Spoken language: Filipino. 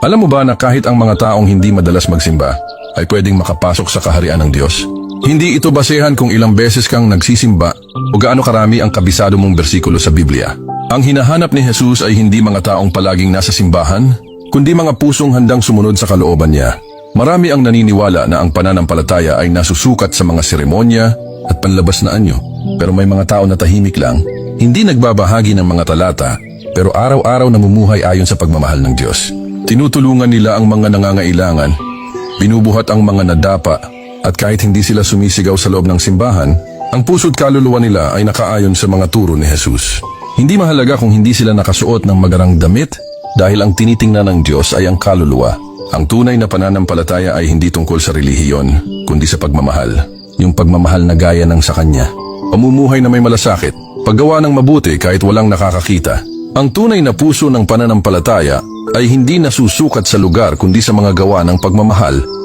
Alam mo ba na kahit ang mga taong hindi madalas magsimba, ay pwedeng makapasok sa kaharian ng Diyos? Hindi ito basehan kung ilang beses kang nagsisimba o gaano karami ang kabisado mong bersikulo sa Biblia. Ang hinahanap ni Jesus ay hindi mga taong palaging nasa simbahan, kundi mga pusong handang sumunod sa kalooban niya. Marami ang naniniwala na ang pananampalataya ay nasusukat sa mga seremonya at panlabas na anyo. Pero may mga tao na tahimik lang, hindi nagbabahagi ng mga talata, pero araw-araw namumuhay ayon sa pagmamahal ng Diyos. Tinutulungan nila ang mga nangangailangan, binubuhat ang mga nadapa, at kahit hindi sila sumisigaw sa loob ng simbahan, ang puso't kaluluwa nila ay nakaayon sa mga turo ni Jesus. Hindi mahalaga kung hindi sila nakasuot ng magarang damit dahil ang tinitingnan ng Diyos ay ang kaluluwa. Ang tunay na pananampalataya ay hindi tungkol sa relihiyon, kundi sa pagmamahal. Yung pagmamahal na gaya ng sa Kanya. Pamumuhay na may malasakit, paggawa ng mabuti kahit walang nakakakita. Ang tunay na puso ng pananampalataya ay hindi nasusukat sa lugar kundi sa mga gawa ng pagmamahal